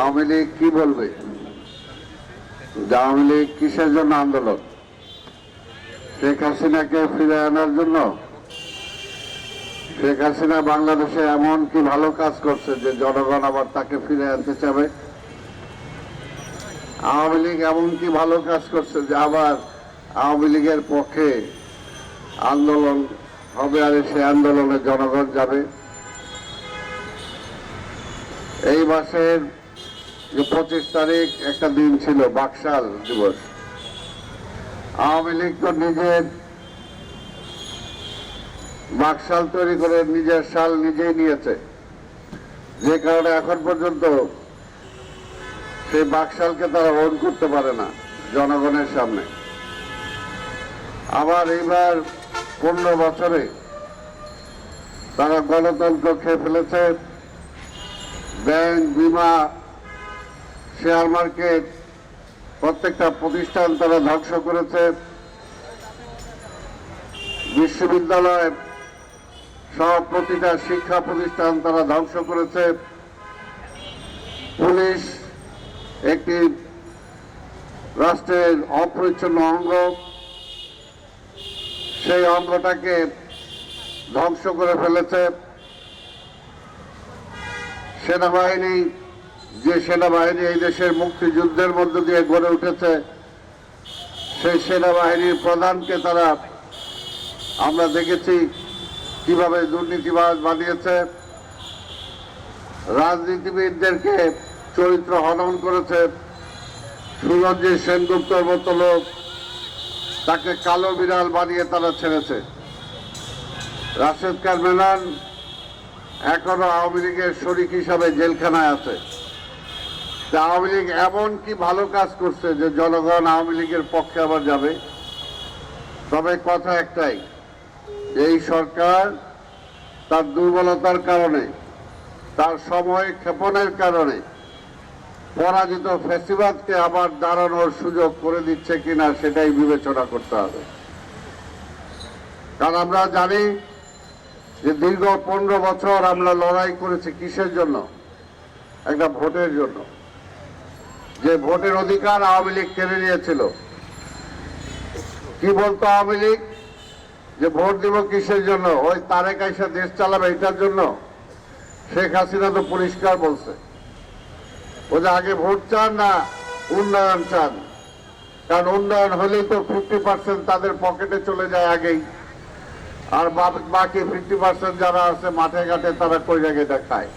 আওয়ামী লীগ কি বলবে? যে আওয়ামী লীগ কিসের জন্য আন্দোলন? শেখ হাসিনাকে ফিরে আনার জন্য? শেখ হাসিনা বাংলাদেশে এমন কি ভালো কাজ করছে যে জনগণ আবার তাকে ফিরে আনতে চাবে? আওয়ামী লীগ এমন কি ভালো কাজ করছে যে আবার আওয়ামী লীগের পক্ষে আন্দোলন হবে আর সে আন্দোলনে জনগণ যাবে? এই মাসের যে পঁচিশ তারিখ একটা দিন ছিল, বাকশাল দিবস। আওয়ামী লীগ তো নিজের বাকশাল তৈরি করে নিজের শাল নিজেই নিয়েছে। যে কারণে এখন পর্যন্ত সেই বাকশালকে তারা ওন করতে পারে না জনগণের সামনে। আবার এইবার পনেরো বছরে তারা গণতন্ত্র খেয়ে ফেলেছে। ব্যাংক, বিমা শেয়ার মার্কেট প্রত্যেকটা প্রতিষ্ঠান তারা ধ্বংস করেছে। বিশ্ববিদ্যালয় সব প্রতিটা শিক্ষা প্রতিষ্ঠান তারা ধ্বংস করেছে। পুলিশ একটি রাষ্ট্রের অপরিচ্ছন্ন অঙ্গ। সেই অঙ্গটাকে ধ্বংস করে ফেলেছে। সেনাবাহিনী যে সেনাবাহিনী এই দেশের মুক্তিযুদ্ধের মধ্য দিয়ে গড়ে উঠেছে, সেই সেনাবাহিনীর প্রধানকে তারা আমরা দেখেছি কীভাবে দুর্নীতিবাজ বানিয়েছে। রাজনীতিবিদদেরকে চরিত্র হনন করেছে। সুরঞ্জিত সেনগুপ্তর মতো লোক তাকে কালো বিড়াল বানিয়ে তারা ছেড়েছে। রাশেদ খান মেনন এখনও আওয়ামী লীগের শরিক হিসাবে জেলখানায় আছে। আওয়ামী লীগ এমন কি ভালো কাজ করছে যে জনগণ আওয়ামী লীগের পক্ষে আবার যাবে? তবে কথা একটাই, এই সরকার তার দুর্বলতার কারণে, তার সময় ক্ষেপণের কারণে পরাজিত ফেসিবাদকে আবার দাঁড়ানোর সুযোগ করে দিচ্ছে কিনা সেটাই বিবেচনা করতে হবে। কারণ আমরা জানি যে দীর্ঘ পনেরো বছর আমরা লড়াই করেছি কিসের জন্য? একটা ভোটের জন্য। যে ভোটের অধিকার আওয়ামী লীগ কেড়ে নিয়েছিল। কি বলতো আওয়ামী লীগ? যে ভোট দিব কিসের জন্য? ওই তারেক আইসা দেশ চালাবে এটার জন্য? শেখ হাসিনা তো পরিষ্কার বলছে। ও যে আগে ভোট চান না, উন্নয়ন চান। কারণ উন্নয়ন হলেই তো ফিফটি পার্সেন্ট তাদের পকেটে চলে যায় আগেই। আর বাকি ফিফটি পার্সেন্ট যারা আছে, মাঠে ঘাটে তারা কই জায়গায় দেখায়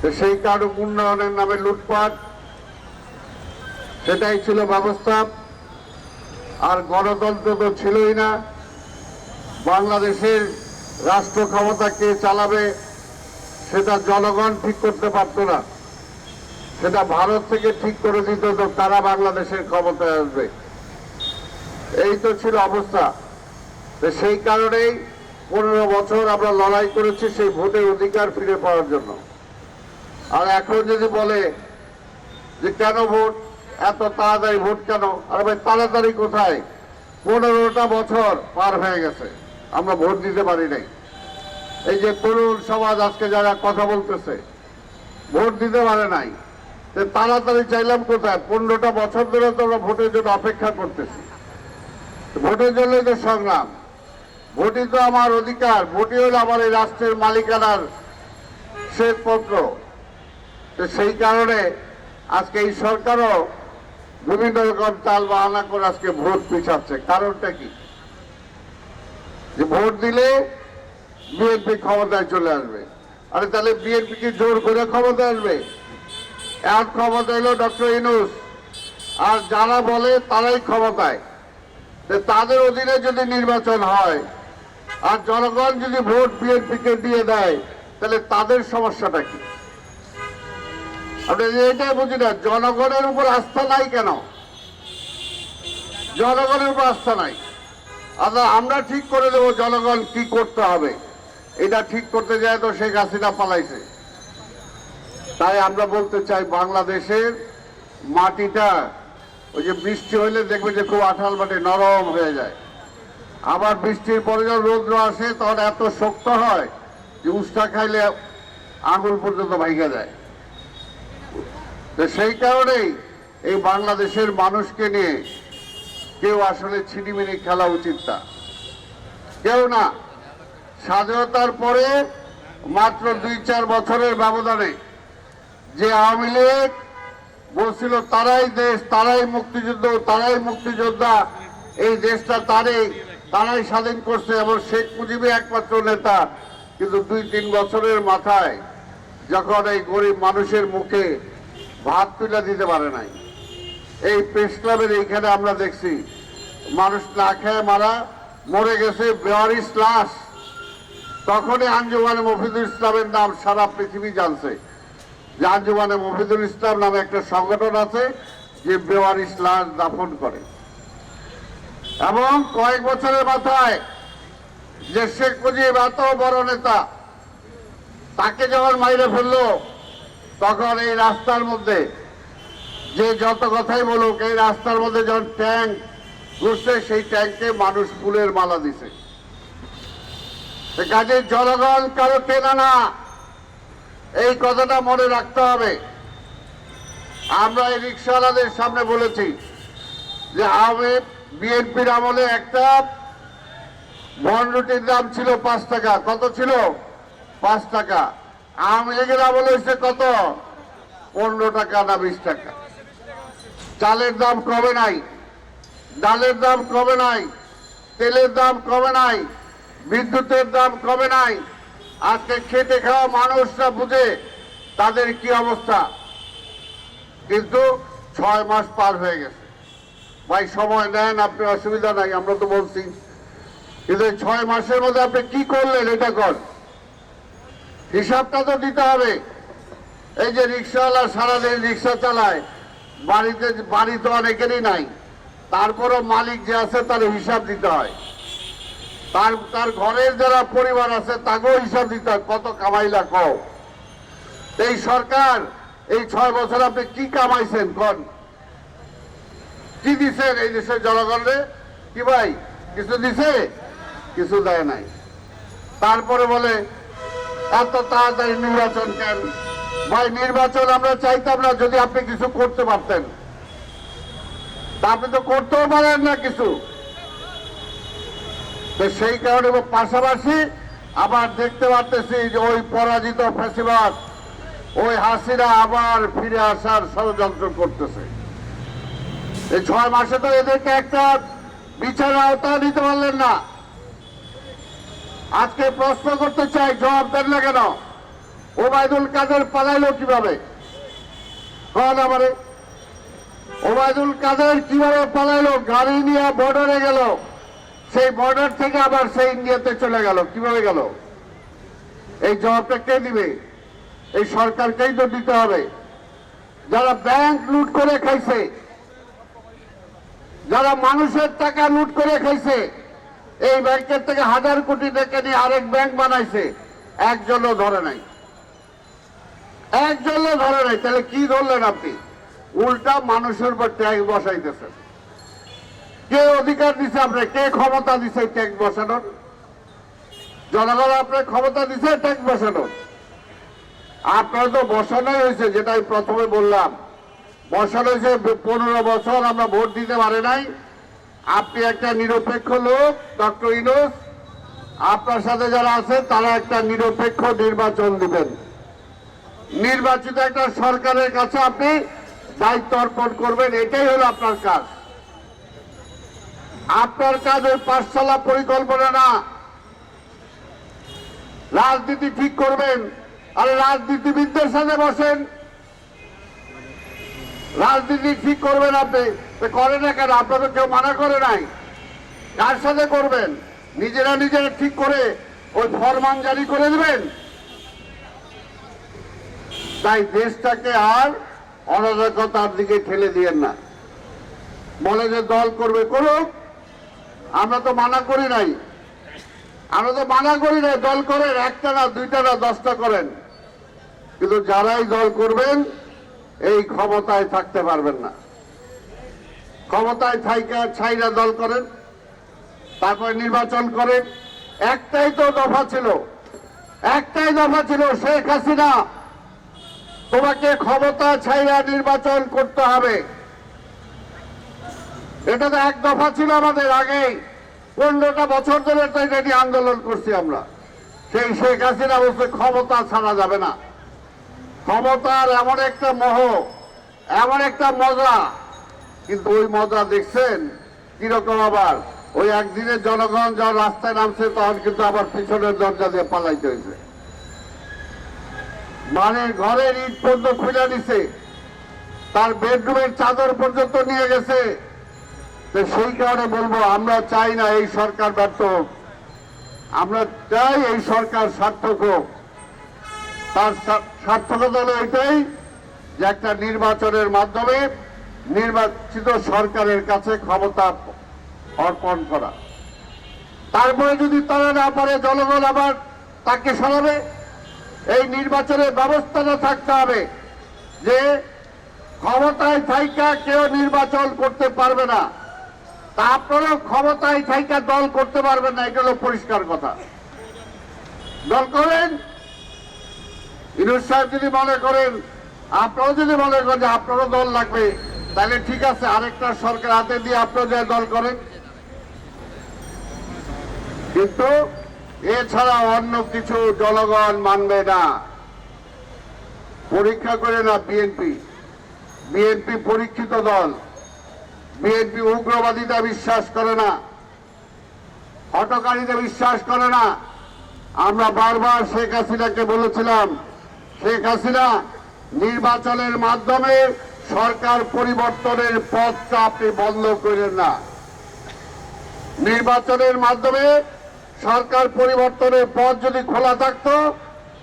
তো সেই কারণে উন্নয়নের নামে লুটপাট সেটাই ছিল ব্যবস্থা। আর গণতন্ত্র তো ছিলই না। বাংলাদেশের রাষ্ট্র ক্ষমতা কে চালাবে, সেটা জনগণ ঠিক করতে পারতো না। সেটা ভারত থেকে ঠিক করে দিত তো তারা বাংলাদেশের ক্ষমতায় আসবে। এই তো ছিল অবস্থা। সেই কারণেই পনেরো বছর আমরা লড়াই করেছি সেই ভোটের অধিকার ফিরে পাওয়ার জন্য। আর এখন যদি বলে যে কেন ভোট এত তাড়াতাড়ি ভোট কেন? আর ভাই, তাড়াতাড়ি কোথায়? পনেরোটা বছর পার হয়ে গেছে। আমরা ভোট দিতে পারি নাই। এই যে তরুণ সমাজ আজকে যারা কথা বলতেছে, ভোট দিতে পারে নাই। তাড়াতাড়ি চাইলাম কোথায়? পনেরোটা বছর ধরে তো আমরা ভোটের জন্য অপেক্ষা করতেছি। ভোটের জন্যই তো সংগ্রাম। ভোটই তো আমার অধিকার। ভোটই হলো আমার এই রাষ্ট্রের মালিকানার শ্বেতপত্র তো সেই কারণে আজকে এই সরকারও বিভিন্ন রকম চাল বাহানা করে আজকে ভোট পিছাচ্ছে। কারণটা কি? যে ভোট দিলে বিএনপি ক্ষমতায় চলে আসবে। আরে তাহলে বিএনপি কি জোর করে ক্ষমতায় আসবে? এক ক্ষমতা এলো ডক্টর ইনুস আর যারা বলে তারাই ক্ষমতায়। তাদের অধীনে যদি নির্বাচন হয়, আর জনগণ যদি ভোট বিএনপিকে দিয়ে দেয়, তাহলে তাদের সমস্যাটা কি? আমরা এটাই বুঝি না, জনগণের উপর আস্থা নাই কেন? জনগণের উপর আস্থা নাই। আচ্ছা আমরা ঠিক করে দেবো জনগণ কি করতে হবে। এটা ঠিক করতে যায় তো শেখ হাসিনা পালাইছে। তাই আমরা বলতে চাই বাংলাদেশের মাটিটা, ওই যে বৃষ্টি হইলে দেখবে যে খুব আঠাল মাটি নরম হয়ে যায়। আবার বৃষ্টির পরে যখন রৌদ্র আসে, তখন এত শক্ত হয় যে উষ্টা খাইলে আঙুল পর্যন্ত ভাইগা যায়। তো সেই কারণেই এই বাংলাদেশের মানুষকে নিয়ে কেউ আসলে ছিনিমিনি খেলা উচিত না। কেউ না। স্বাধীনতার পরে মাত্র দুই চার বছরের ব্যবধানে যে আওয়ামী লীগ বলছিল, তারাই দেশ, তারাই মুক্তিযুদ্ধ, তারাই মুক্তিযোদ্ধা, এই দেশটা তারাই তারাই স্বাধীন করছে। এবং শেখ মুজিবই একমাত্র নেতা। কিন্তু দুই তিন বছরের মাথায় যখন এই গরিব মানুষের মুখে ভাত তুলে দিতে পারে নাই। এই প্রেস ক্লাবের এইখানে আমরা দেখছি, মানুষ না খেয়ে মারা, মরে গেছে বেয়ারিশ লাশ। তখনই আঞ্জুমানে মফিদুল ইসলামের নাম সারা পৃথিবী জানছে। যে আঞ্জুমানে মফিদুল ইসলাম নামে একটা সংগঠন আছে, যে বেওয়ারিশ লাশ দাফন করে। এবং কয়েক বছরের মাথায় যে শেখ মুজিব এত বড় নেতা, তাকে যখন মাইরে ফেলল তখন এই রাস্তার মধ্যে যে যত কথাই বলুক, এই রাস্তার মধ্যে যখন ট্যাঙ্ক ঘুরছে, সেই ট্যাঙ্কে মানুষ ফুলের মালা দিছে। কাজে জনগণ কারও কেনা না। এই কথাটা মনে রাখতে হবে। আমরা এই রিক্সাওয়ালাদের সামনে বলেছি যে, আমি বিএনপির আমলে একটা বনরুটির দাম ছিল পাঁচ টাকা। কত ছিল? পাঁচ টাকা। আওয়ামী লীগের হয়েছে কত? পনেরো টাকা না বিশ টাকা। চালের দাম কমে নাই, ডালের দাম কমে নাই, তেলের দাম কমে নাই, বিদ্যুতের দাম কমে নাই। আজকে খেটে খাওয়া মানুষরা বুঝে তাদের কি অবস্থা। কিন্তু ছয় মাস পার হয়ে গেছে। ভাই, সময় নেন আপনি অসুবিধা নাই, আমরা তো বলছি। কিন্তু ছয় মাসের মধ্যে আপনি কি করলেন এটা কর হিসাবটা তো দিতে হবে। এই যে রিক্সাওয়ালা সারাদিন রিক্সা চালায়, বাড়িতে, বাড়ি তো অনেকেরই নাই। তারপরও মালিক যে আছে তার হিসাব দিতে হয়। তার তার ঘরের যারা পরিবার আছে, তাকেও হিসাব দিতে হয়, কত কামাইলা কও। এই সরকার, এই ছয় বছর আপনি কি কামাইছেন, কন? কি দিছেন এই দেশের জনগণে কি ভাই, কিছু দিছে? কিছু দেয় নাই। তারপরে বলে এত তাড়াতাড়ি নির্বাচন কেন? ভাই, নির্বাচন আমরা চাইতাম না যদি আপনি কিছু করতে পারতেন। আপনি তো করতেও পারেন না কিছু। সেই কারণে পাশাপাশি আবার দেখতে পারতেছি যে ওই পরাজিত ফেসিবাদ, ওই হাসিরা আবার ফিরে আসার ষড়যন্ত্র করতেছে। এই ছয় মাসে তো এদেরকে একটা বিচার আওতা নিতে পারলেন না। আজকে প্রশ্ন করতে চাই, জবাব দেন না কেন? ওবায়দুল কাদের পালাইলো কীভাবে? ওবায়দুল কাদের কীভাবে পালাইলো? গাড়ি নিয়ে বর্ডারে গেল। সেই বর্ডার থেকে আবার সেই ইন্ডিয়াতে চলে গেল। কীভাবে গেল? এই জবাবটা কে দিবে? এই সরকারকেই তো দিতে হবে। যারা ব্যাংক লুট করে খাইছে, যারা মানুষের টাকা লুট করে খাইছে এই ব্যাংকের থেকে হাজার কোটি টাকা নিয়ে আরেক ব্যাংক বানাইছে। একজনও ধরে নাই। একজনও ধরে নাই। তাহলে কি ধরলেন আপনি? উল্টা মানুষের উপর ট্যাক্স বসাইতেছেন। কে অধিকার দিছে আপনি কে ক্ষমতা দিছে ট্যাক্স বসানোর? জনগণ আপনার ক্ষমতা দিছে ট্যাক্স বসানোর। আপনার তো বসানোই হয়েছে, যেটা আমি প্রথমে বললাম। বসানো হয়েছে, পনেরো বছর আমরা ভোট দিতে পারি নাই। আপনি একটা নিরপেক্ষ লোক, ডক্টর ইনোস। আপনার সাথে যারা আছে, তারা একটা নিরপেক্ষ নির্বাচন দিবেন। নির্বাচিত একটা সরকারের কাছে আপনি দায়িত্ব অর্পণ করবেন, এটাই হলো আপনার কাজ। আপনার কাজ ওই পাঠশালা পরিকল্পনা না। রাজনীতি ঠিক করবেন, আর রাজনীতিবিদদের সাথে বসেন। রাজনীতি ঠিক করবেন আপনি। তো করেন না কেন? আপনাদের কেউ মানা করে নাই। কার সাথে করবেন? নিজেরা নিজেরা ঠিক করে ওই ফরমান জারি করে দেবেন? তাই দেশটাকে আর অরাজকতার দিকে ঠেলে দিয়েন না। বলে যে দল করবে করুক, আমরা তো মানা করি নাই। আমরা তো মানা করি নাই, দল করেন, একটা না, দুইটা না, দশটা করেন। কিন্তু যারাই দল করবেন, এই ক্ষমতায় থাকতে পারবেন না। ক্ষমতায় থাইকা ছাইরা দল করেন, তারপর নির্বাচন করেন। একটাই তো দফা ছিল, একটাই দফা ছিল শেখ হাসিনা। তোমাকে ক্ষমতা ছাইয়া নির্বাচন করতে হবে। এটা তো এক দফা ছিল আমাদের আগেই। পনেরোটা বছর ধরে তো আন্দোলন করছি আমরা। সেই শেখ হাসিনা বলছে, ক্ষমতা ছাড়া যাবে না। ক্ষমতার এমন একটা মোহ, এমন একটা মজা। কিন্তু ওই মজা দেখছেন? কীরকম আবার? ওই একদিনে জনগণ যখন রাস্তায় নামছে, তখন কিন্তু আবার পিছনের দরজা দিয়ে পালাইতে হয়েছে মানে ঘরের ইট পর্যন্ত খুলে দিছে। তার বেডরুমের চাদর পর্যন্ত নিয়ে গেছে। তো সেই কারণে বলব, আমরা চাই না এই সরকার ব্যর্থ হোক। আমরা চাই এই সরকার সার্থক হোক। তার সার্থকতা হলো এটাই যে একটা নির্বাচনের মাধ্যমে নির্বাচিত সরকারের কাছে ক্ষমতা অর্পণ করা। তারপরে যদি তারা না পারে, জনগণ আবার তাকে সরাবে। এই নির্বাচনের ব্যবস্থাটা থাকতে হবে যে ক্ষমতায় থাইকা কেউ নির্বাচন করতে পারবে না। তা আপনারাও ক্ষমতায় থাইকা দল করতে পারবেন না, এটা হলো পরিষ্কার কথা। দল করেন, ইনুস সাহেব যদি মনে করেন, আপনারাও যদি মনে করেন যে আপনারও দল লাগবে তাহলে ঠিক আছে, আরেকটা সরকার হাতে দিয়ে আপনারা দল করেন। কিন্তু এছাড়া অন্য কিছু জনগণ মানবে না। পরীক্ষা করে না বিএনপি। বিএনপি পরীক্ষিত দল। বিএনপি উগ্রবাদিতা বিশ্বাস করে না। হটকারীতে বিশ্বাস করে না। আমরা বারবার শেখ হাসিনাকে বলেছিলাম, শেখ হাসিনা নির্বাচনের মাধ্যমে সরকার পরিবর্তনের পথটা আপনি বন্ধ করেন না। নির্বাচনের মাধ্যমে সরকার পরিবর্তনের পথ যদি খোলা থাকতো,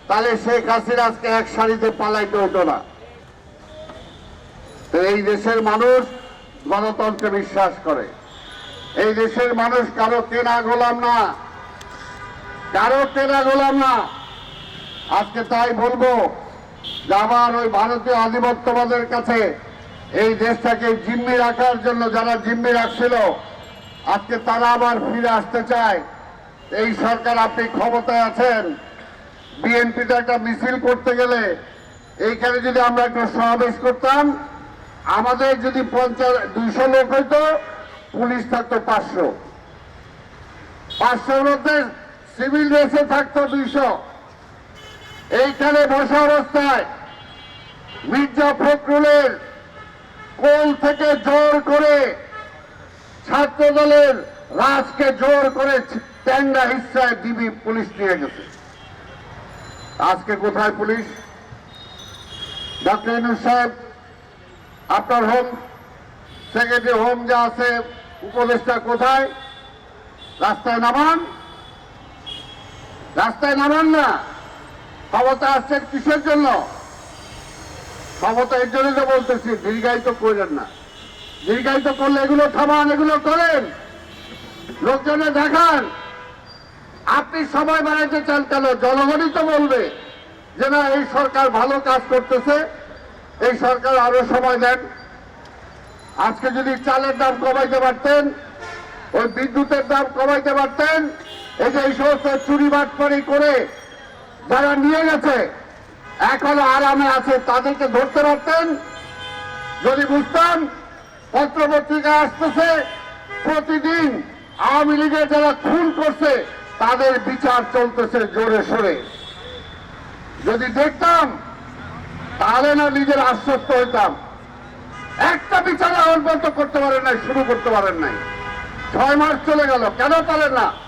তাহলে শেখ হাসিনা আজকে এক সারিতে পালাইতে হতো না। এই দেশের মানুষ গণতন্ত্রে বিশ্বাস করে। এই দেশের মানুষ কারও কেনা গোলাম না। কারও কেনা গোলাম না। আজকে তাই বলব আবার ওই ভারতীয় আধিপত্যবাদের কাছে এই দেশটাকে জিম্মি রাখার জন্য যারা জিম্মি রাখছিল, আজকে তারা আবার ফিরে আসতে চায়। এই সরকার আপনি ক্ষমতায় আছেন, বিএনপিতে একটা মিছিল করতে গেলে এইখানে যদি আমরা একটা সমাবেশ করতাম, আমাদের যদি পঞ্চাশ, দুইশো লোক হইতো, পুলিশ থাকতো পাঁচশো। পাঁচশোর মধ্যে সিভিল ড্রেসে থাকতো দুইশো। এইখানে বসা অবস্থায় মির্জা ফখরুলের কোল থেকে জোর করে ছাত্র দলের রাজকে জোর করে ট্যাংরা হিসায় ডিবি পুলিশ নিয়ে গেছে। আজকে কোথায় পুলিশ? ইনুস সাহেব, আপনার হোম সেক্রেটারি হোম যা আছে, উপদেষ্টা কোথায়? রাস্তায় নামান? রাস্তায় নামান না? ক্ষমতা আসছেন কিসের জন্য? ক্ষমতা এর জন্য তো বলতেছি, দীর্ঘায়িত করলেন না। দীর্ঘায়িত করলে এগুলো থামান, এগুলো করেন। লোকজনে দেখান। আপনি সময় বাড়াইতে চান কেন? জনগণই তো বলবে যে না, এই সরকার ভালো কাজ করতেছে, এই সরকার আরও সময় দেন আজকে যদি চালের দাম কমাইতে পারতেন, ওই বিদ্যুতের দাম কমাইতে পারতেন, এই যে এই সমস্ত চুরি বাটপারি করে যারা নিয়ে গেছে। এখনও আরামে আছে। তাদেরকে ধরতে পারতেন? যদি বুঝতাম পত্রপত্রিকা আসতেছে, প্রতিদিন আওয়ামী লীগের যারা খুন করছে, তাদের বিচার চলতেছে জোরে সোরে। যদি দেখতাম, তাহলে না নিজের আশ্বস্ত হইতাম। একটা বিচার পর্যন্ত করতে পারেন নাই, শুরু করতে পারেন নাই। ছয় মাস চলে গেল, কেন পারেন না?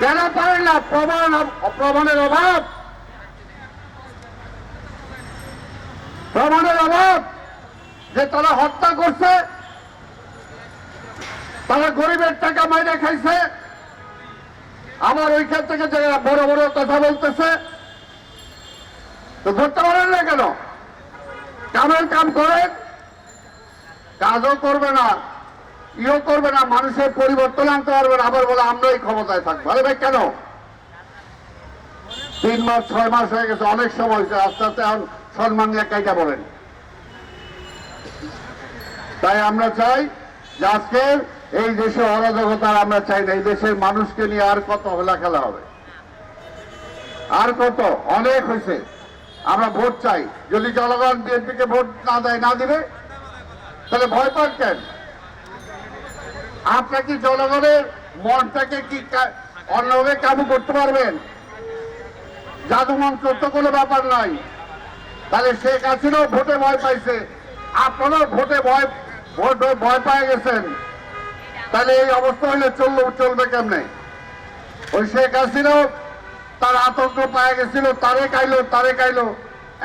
কেন পারেন না, প্রমাণ প্রমাণের অভাব। প্রমাণের অভাব যে তারা হত্যা করছে, তারা গরিবের টাকা মাইনে খাইছে। আমার ওইখান থেকে যে বড় বড় কথা বলতেছে, তো ধরতে পারেন না কেন? কামের কাম করেন, কাজও করবে না। ইও করবে না, মানুষের পরিবর্তন আনতে পারবে না, আবার বলে আমরাই ক্ষমতায় থাকব। আরে ভাই, কেন? তিন মাস, ছয় মাস হয়ে গেছে, অনেক সময় হয়েছে, আস্তে আস্তে এখন সম্মান নিয়ে কাইটা বলেন। তাই আমরা চাই যে আজকের এই দেশে অরাজকতার আমরা চাই না, এই দেশের মানুষকে নিয়ে আর কত হলা খেলা হবে। আর কত? অনেক হয়েছে। আমরা ভোট চাই। যদি জনগণ বিএনপিকে ভোট না দেয়, না দিবে, তাহলে ভয় পান কেন? আপনার কি জনগণের মনটাকে কি অন্যভাবে কাবু করতে পারবেন? জাদু মন্ত্র তো কোনো ব্যাপার নাই তাহলে শেখ হাসিনাও ভোটে ভয় পাইছে। আপনারাও ভোটে ভয় ভোট ভয় পেয়ে গেছেন। তাহলে এই অবস্থা হলে চলল চলবে কেমনে? ওই শেখ হাসিনাও তার আতঙ্ক পাওয়া গেছিল, তারে কাইলো তারে কাইলো।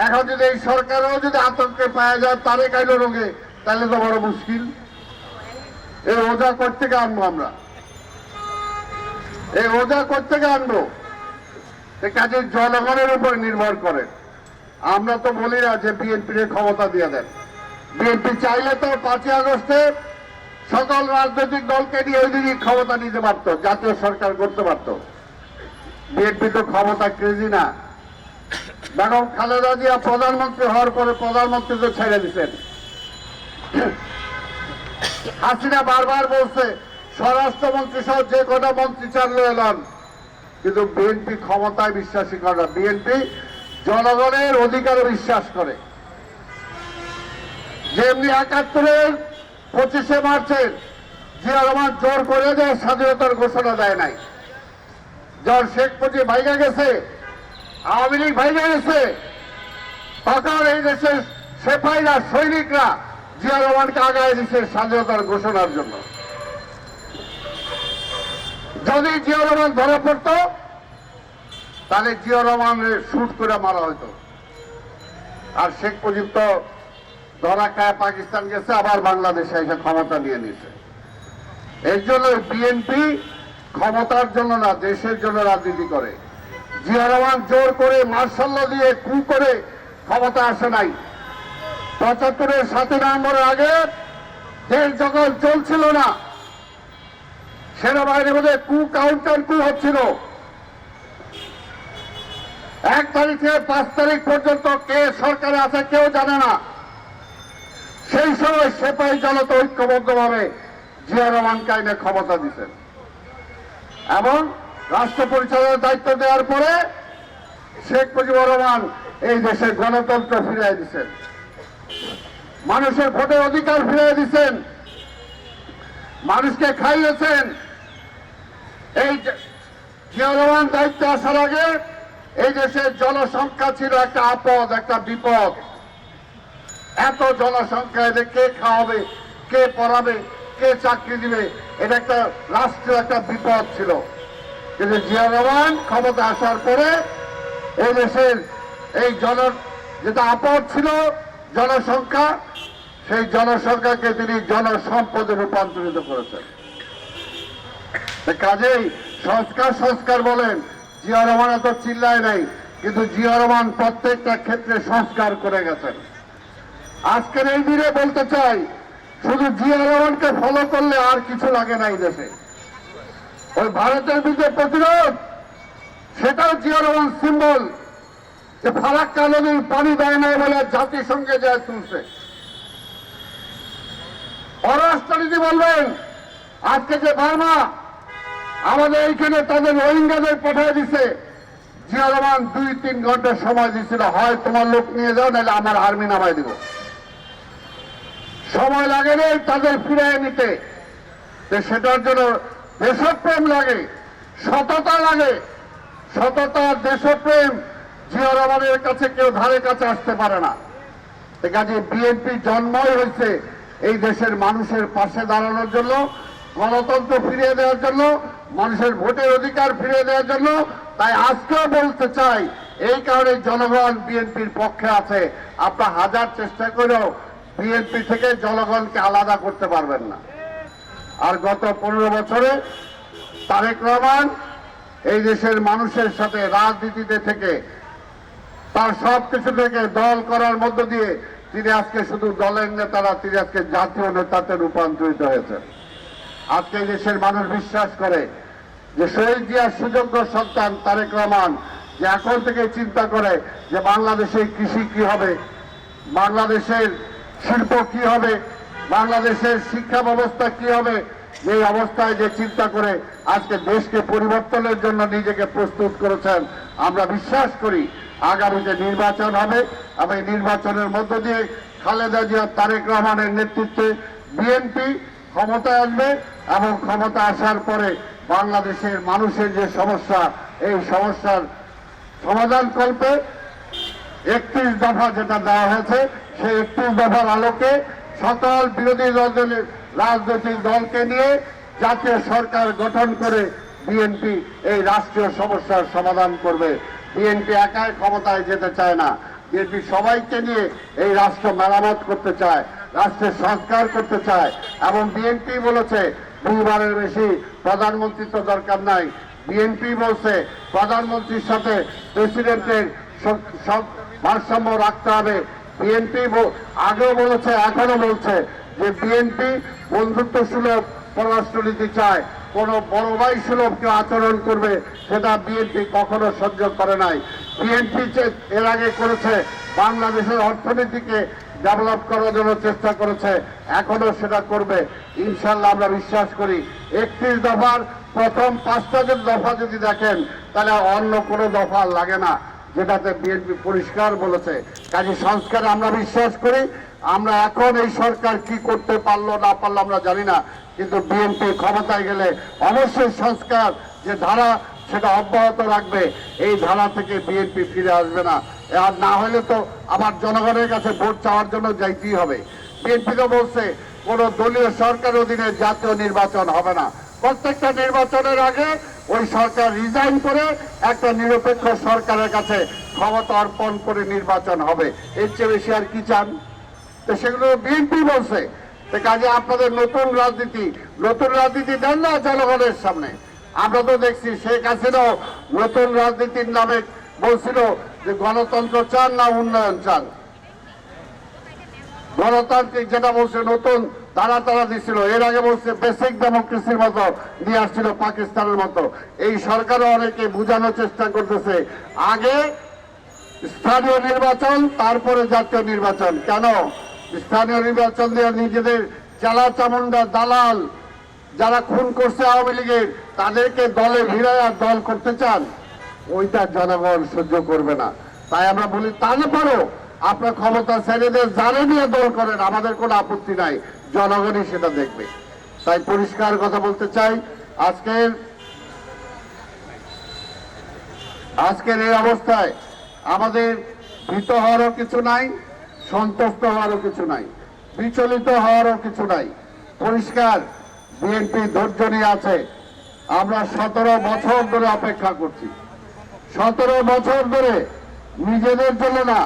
এখন যদি এই সরকারও যদি আতঙ্কে পাওয়া যায়, তারে কাইলো রোগে, তাহলে তো বড় মুশকিল। এই রোজা করতে গিয়ে আনব আমরা? এই রোজা করতে গিয়ে আনব কাজে জনগণের উপর নির্ভর করে। আমরা তো বলি না যে বিএনপির ক্ষমতা দিয়ে দেন। বিএনপি চাইলে তো পাঁচই আগস্টে সকল রাজনৈতিক দলকে নিয়ে ওই ক্ষমতা নিতে পারতো, জাতীয় সরকার করতে পারতো। বিএনপি তো ক্ষমতা ক্রেজি না। বেগম খালেদা জিয়া প্রধানমন্ত্রী হওয়ার পরে প্রধানমন্ত্রী তো ছেড়ে দিচ্ছেন হাসিনা বারবার বলছে, স্বরাষ্ট্রমন্ত্রী সহ যে কটা মন্ত্রী চালু এলাম কিন্তু বিএনপি ক্ষমতায় বিশ্বাসী করে? না বিএনপি জনগণের অধিকারে বিশ্বাস করে। যেমনি একাত্তরের পঁচিশে মার্চের জিয়া রহমান জোর করে দেয় স্বাধীনতার ঘোষণা দেয় নাই। যখন শেখ মুজিব ভাইগা গেছে, আওয়ামী লীগ ভাইগা গেছে, তখন এই দেশের সেপাইরা সৈনিকরা জিয়া রহমানকে আগায় দিচ্ছে স্বাধীনতার ঘোষণার জন্য। যদি জিয়া রহমান ধরা পড়তো, তাহলে জিয়া রহমানের শুট করে মারা হতো আর শেখ মুজিব তো ধরা খায়, পাকিস্তান গেছে, আবার বাংলাদেশে এসে ক্ষমতা নিয়ে নিছে এর জন্য বিএনপি ক্ষমতার জন্য না, দেশের জন্য রাজনীতি করে। জিয়া রহমান জোর করে মার্শাল্লা দিয়ে কু করে ক্ষমতা আসে নাই। পঁচাত্তরের সাতই নভেম্বরের আগে দেশ যখন চলছিল না। সেনাবাহিনীর মধ্যে কু কাউন্টার কু হচ্ছিল। এক তারিখ থেকে পাঁচ তারিখ পর্যন্ত কে সরকারে আছে কেউ জানে না। সেই সময় সেপাই জনতা ঐক্যবদ্ধভাবে জিয়া রহমান কাইনে ক্ষমতা দিচ্ছেন এবং রাষ্ট্র পরিচালনার দায়িত্ব দেওয়ার পরে শেখ মুজিবুর রহমান এই দেশের গণতন্ত্র ফিরিয়ে দিচ্ছেন মানুষের ভোটের অধিকার ফিরিয়ে দিচ্ছেন। মানুষকে খাইয়েছেন। এই রহমান দায়িত্বে আসার আগে এই দেশের জনসংখ্যা ছিল একটা আপদ, একটা বিপদ। এত জনসংখ্যা এদের কে খাওয়াবে, কে পড়াবে, কে চাকরি দিবে, এটা একটা রাষ্ট্রীয় একটা বিপদ ছিল। কিন্তু জিয়া রহমান ক্ষমতা আসার পরে এই দেশের এই জন যেটা আপদ ছিল জনসংখ্যা, সেই জনসংখ্যাকে তিনি জনসম্পদে রূপান্তরিত করেছেন। কাজেই সংস্কার সংস্কার বলেন, জিয়া রহমান এত চিল্লায় নাই, কিন্তু জিয়া রহমান প্রত্যেকটা ক্ষেত্রে সংস্কার করে গেছেন। আজকের এই দিনে বলতে চাই, শুধু জিয়া রহমানকে ফলো করলে আর কিছু লাগে নাই দেশে। ওই ভারতের বিরুদ্ধে প্রতিরোধ, সেটাও জিয়া রহমান সিম্বল যে ফারাক্কা নদীর পানি দেয় নাই বলে জাতিসংঘে যায় তুলছে পররাষ্ট্রনীতি বলবেন, আজকে যে বার্মা আমাদের এইখানে তাদের রোহিঙ্গাদের পাঠিয়ে দিছে, জিয়া রহমান দুই তিন ঘণ্টা সময় দিছিল, হয় তোমার লোক নিয়ে যাও, নাহলে আমার আর্মি নামাই দিব। সময় লাগে নেই তাদের ফিরিয়ে নিতে সেটার জন্য দেশপ্রেম লাগে, সততা লাগে সততা দেশপ্রেম জিয়া কাছে কেউ ধারে কাছে আসতে পারে না। কাজে বিএনপি জন্মই হয়েছে এই দেশের মানুষের পাশে দাঁড়ানোর জন্য, গণতন্ত্র ফিরিয়ে দেওয়ার জন্য, মানুষের ভোটের অধিকার ফিরিয়ে দেওয়ার জন্য। তাই আজকেও বলতে চাই, এই কারণে জনগণ বিএনপির পক্ষে আছে। আপনার হাজার চেষ্টা করেও বিএনপি থেকে জনগণকে আলাদা করতে পারবেন না। আর গত পনেরো বছরে তারেক রহমান এই দেশের মানুষের সাথে রাজনীতিতে থেকে তার সব কিছু থেকে দল করার মধ্য দিয়ে তিনি আজকে শুধু দলের নেতারা, তিনি আজকে জাতীয় নেতাতে রূপান্তরিত হয়েছেন। আজকে দেশের মানুষ বিশ্বাস করে যে শহীদ জিয়ার সুযোগ্য সন্তান তারেক রহমান যে এখন থেকে চিন্তা করে যে বাংলাদেশের কৃষি কি হবে, বাংলাদেশের শিল্প কি হবে, বাংলাদেশের শিক্ষা ব্যবস্থা কি হবে, এই অবস্থায় যে চিন্তা করে আজকে দেশকে পরিবর্তনের জন্য নিজেকে প্রস্তুত করেছেন, আমরা বিশ্বাস করি আগামীতে নির্বাচন হবে। এবং নির্বাচনের মধ্য দিয়ে খালেদা জিয়া, তারেক রহমানের নেতৃত্বে বিএনপি ক্ষমতায় আসবে এবং ক্ষমতা আসার পরে বাংলাদেশের মানুষের যে সমস্যা, এই সমস্যার সমাধান কল্পে একত্রিশ দফা যেটা দেওয়া হয়েছে, সেই একত্রিশ দফার আলোকে সকল বিরোধী দলের রাজনৈতিক দলকে নিয়ে জাতীয় সরকার গঠন করে বিএনপি এই রাষ্ট্রীয় সমস্যার সমাধান করবে। বিএনপি একাই ক্ষমতায় যেতে চায় না। বিএনপি সবাইকে নিয়ে এই রাষ্ট্র মেরামত করতে চায়, রাষ্ট্রের সংস্কার করতে চায়। এবং বিএনপি বলেছে দুইবারের বেশি প্রধানমন্ত্রী তো দরকার নাই। বিএনপি বলছে, প্রধানমন্ত্রীর সাথে প্রেসিডেন্টের সব- ভারসাম্য রাখতে হবে। বিএনপি আগেও বলেছে এখনও বলছে যে বিএনপি বন্ধুত্ব সুলভ পররাষ্ট্রনীতি চায়। কোন বড় ভাই সুলভ কেউ আচরণ করবে, সেটা বিএনপি কখনো সহ্য করে নাই। বিএনপি এর আগে করেছে, বাংলাদেশের অর্থনীতিকে ডেভেলপ করার জন্য চেষ্টা করেছে, এখনও সেটা করবে। ইনশাল্লাহ আমরা বিশ্বাস করি, একত্রিশ দফার প্রথম পাঁচটা দফা যদি দেখেন, তাহলে অন্য কোনো দফা লাগে না, যেটাতে বিএনপি পরিষ্কার বলেছে। কাজে সংস্কারে আমরা বিশ্বাস করি আমরা এখন এই সরকার কি করতে পারল না পারল আমরা জানি না, কিন্তু বিএনপি ক্ষমতায় গেলে অবশ্যই সংস্কার যে ধারা সেটা অব্যাহত রাখবে। এই ধারা থেকে বিএনপি ফিরে আসবে না। আর না হলে তো আবার জনগণের কাছে ভোট চাওয়ার জন্য যাইতেই হবে? বিএনপি তো বলছে, কোন দলীয় সরকার অধীনে জাতীয় নির্বাচন হবে না। প্রত্যেকটা নির্বাচনের আগে ওই সরকার রিজাইন করে একটা নিরপেক্ষ সরকারের কাছে ক্ষমতা অর্পণ করে নির্বাচন হবে। এর চেয়ে বেশি আর কি চান? তো সেগুলো বিএনপি বলছে। তো কাজে আপনাদের নতুন রাজনীতি নতুন রাজনীতি দেন না জনগণের সামনে। আমরা তো দেখছি শেখ হাসিনাও নতুন রাজনীতির নামে বলছিল যে গণতন্ত্র চান না উন্নয়ন চান। গণতান্ত্রিক যেটা বলছে, নতুন তারা তারা দিচ্ছিল এর আগে বলছে বেসিক ডেমোক্রেসির মতো নিয়ে আসছিল পাকিস্তানের মতো। এই সরকারও অনেকে বোঝানোর চেষ্টা করতেছে। আগে স্থানীয় নির্বাচন, তারপরে জাতীয় নির্বাচন। কেন? স্থানীয় নির্বাচন নিজেদের চালা চামুন্ডা দালাল যারা খুন করছে আওয়ামী লীগের, তাদেরকে দলে ভিড়ায় আর দল করতে চান, ওইটা জনগণ সহ্য করবে না। তাই আমরা বলি তারপরও আপনার ক্ষমতা ছেড়ে দিয়ে জানে নিয়ে দল করেন, আমাদের কোনো আপত্তি নাই, জনগণই সেটা দেখবে। তাই পরিষ্কার কথা বলতে চাই, আজকের আজকের এই অবস্থায় আমাদের ভীত হওয়ারও কিছু নাই সন্তুষ্ট হওয়ারও কিছু নাই, বিচলিত হওয়ারও কিছু নাই। পরিষ্কার বিএনপি ধৈর্য নিয়ে আছে। আমরা সতেরো বছর ধরে অপেক্ষা করছি। সতেরো বছর ধরে নিজেদের জন্য না,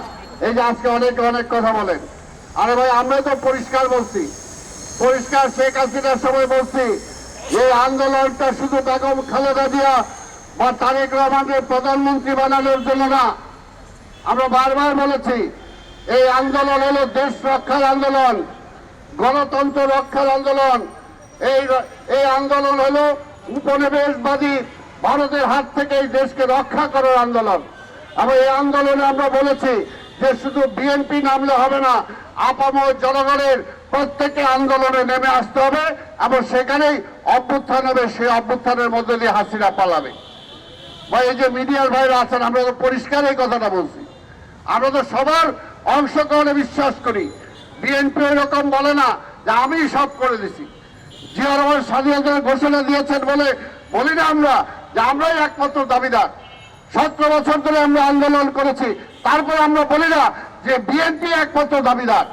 এই যে আজকে অনেকে অনেক কথা বলেন। আরে ভাই, আমরা তো পরিষ্কার বলছি। পরিষ্কার শেখ হাসিনার সময় বলছি এই আন্দোলনটা শুধু বেগম খালেদা জিয়া বা তারেক রহমানের প্রধানমন্ত্রী বানানোর জন্য না, আমরা বারবার বলেছি এই আন্দোলন হলো দেশ রক্ষার আন্দোলন, গণতন্ত্র রক্ষার আন্দোলন। এই এই আন্দোলন হলো উপনিবেশবাদী ভারতের হাত থেকে এই দেশকে রক্ষা করার আন্দোলন। এবং এই আন্দোলনে আমরা বলেছি যে শুধু বিএনপি নামলে হবে না, আপামর জনগণের প্রত্যেকে আন্দোলনে নেমে আসতে হবে এবং সেখানেই অভ্যুত্থান হবে, সেই অভ্যুত্থানের মধ্যে দিয়ে হাসিনা পালাবে। বা এই যে মিডিয়ার ভাইরা আছেন, আমরা তো পরিষ্কার এই কথাটা বলছি। আমরা তো সবার অংশগ্রহণে বিশ্বাস করি। বিএনপি এরকম বলে না যে আমি সব করে দিছি। জিয়া রহমান স্বাধীনতার ঘোষণা দিয়েছেন বলে বলি না আমরা, যে আমরাই একমাত্র দাবিদার। সতেরো বছর ধরে আমরা আন্দোলন করেছি, তারপর আমরা বলি না যে বিএনপি একমাত্র দাবিদার।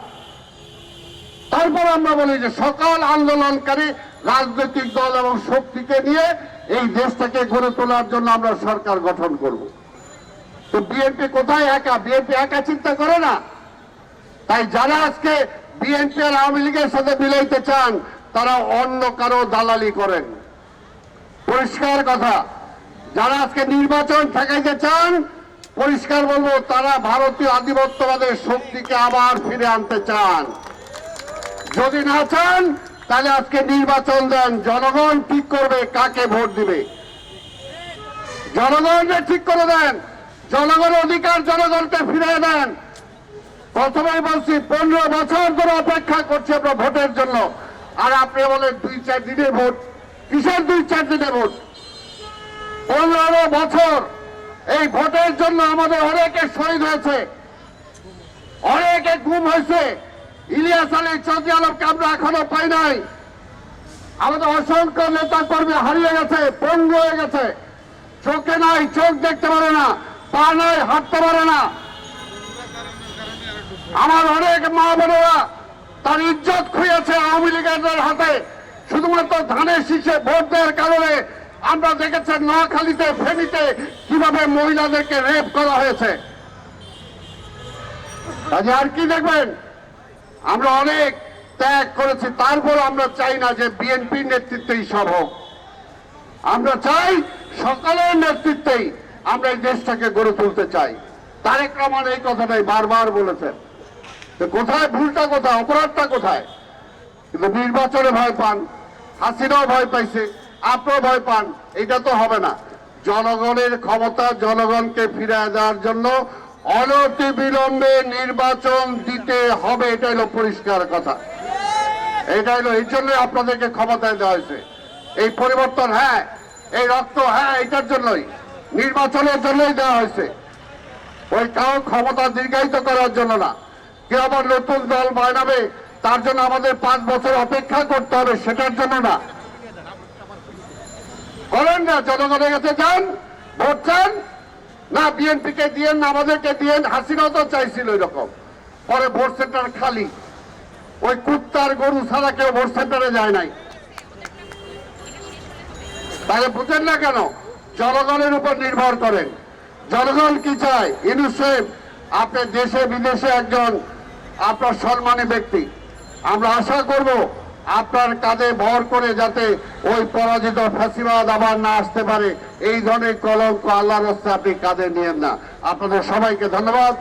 তারপর আমরা বলি যে সকল আন্দোলনকারী, রাজনৈতিক দল এবং শক্তিকে নিয়ে এই দেশটাকে গড়ে তোলার জন্য আমরা সরকার গঠন করব। তো বিএনপি কোথায় একা? বিএনপি একা চিন্তা করে না? তাই যারা আজকে বিএনপি আর আওয়ামী লীগের সাথে মিলাইতে চান, তারা অন্য কারও দালালি করেন। পরিষ্কার কথা, যারা আজকে নির্বাচন ঠেকাইতে চান, পরিষ্কার বলব, তারা ভারতীয় আধিপত্যবাদের শক্তিকে আবার ফিরে আনতে চান। যদি না চান, তাহলে আজকে নির্বাচন দেন। জনগণ ঠিক করবে কাকে ভোট দিবে। জনগণকে ঠিক করে দেন। জনগণের অধিকার জনগণকে ফিরে দেন। প্রথমেই বলছি, পনেরো বছর ধরে অপেক্ষা করছি আমরা ভোটের জন্য। আর আপনি বলেন, দুই চার দিনে ভোট। কিসের দুই চার দিনে ভোট? পনেরো বছর এই ভোটের জন্য আমাদের অনেকে শহীদ হয়েছে। অনেকে গুম হয়েছে। ইলিয়াস আলী চৌধুরী আলমকে আমরা এখনও পাই নাই। আমাদের অসংখ্য নেতা কর্মী হারিয়ে গেছে, পঙ্গু হয়ে গেছে। চোখে নাই, চোখ দেখতে পারে না। পা নাই হাঁটতে পারে না। আমার অনেক মা বোনেরা তার ইজ্জত খুঁয়েছে আওয়ামী লীগের হাতে। শুধুমাত্র ধানের শীষে ভোট দেওয়ার কারণে আমরা দেখেছি নোয়াখালীতে, ফেনীতে কীভাবে মহিলাদেরকে রেপ করা হয়েছে। কাজে আর কি দেখবেন? আমরা অনেক ত্যাগ করেছি তারপর আমরা চাই না যে বিএনপির নেতৃত্বেই সব হোক। আমরা চাই সকলের নেতৃত্বেই আমরা এই দেশটাকে গড়ে তুলতে চাই। তারেক রহমান এই কথাটাই বারবার বলেছেন। কোথায় ভুলটা কোথায়, অপরাধটা কোথায়? কিন্তু নির্বাচনে ভয় পান, হাসিনাও ভয় পাইছে, আপনাও ভয় পান, এটা তো হবে না। জনগণের ক্ষমতা জনগণকে ফিরে দেওয়ার জন্য অনতি বিলম্বে নির্বাচন দিতে হবে এটা হলো পরিষ্কার কথা। এটা হলো, এই জন্য আপনাদেরকে ক্ষমতায় দেওয়া হয়েছে। এই পরিবর্তন হ্যাঁ এই রক্ত হ্যাঁ এটার জন্যই। নির্বাচনের জন্যই দেওয়া হয়েছে। ওই কাউ ক্ষমতা দীর্ঘায়িত করার জন্য না। কেউ আবার নতুন দল বানাবে, তার জন্য আমাদের পাঁচ বছর অপেক্ষা করতে হবে, সেটার জন্য না। করেন না, জনগণের কাছে যান, ভোট চান, না বিএনপি কে দিয়েন না আমাদেরকে দিয়েন হাসিনাও তো চাইছিল এরকম। পরে ভোট সেন্টার খালি। ওই কুত্তার গরু ছাড়া কেউ ভোট সেন্টারে যায় নাই। তাহলে বুঝেন না কেন? জনগণের উপর নির্ভর করেন। জনগণ কি চায়? ইউনিসেফ আপনি দেশে, বিদেশে একজন আপনার সম্মানী ব্যক্তি। আমরা আশা করব আপনার কাজে ভর করে যাতে ওই পরাজিত ফাঁসিবাদ আবার না আসতে পারে। এই ধরনের কলঙ্ক আল্লাহর রাস্তা আপনি কাজে নিয়েন না। আপনাদের সবাইকে ধন্যবাদ।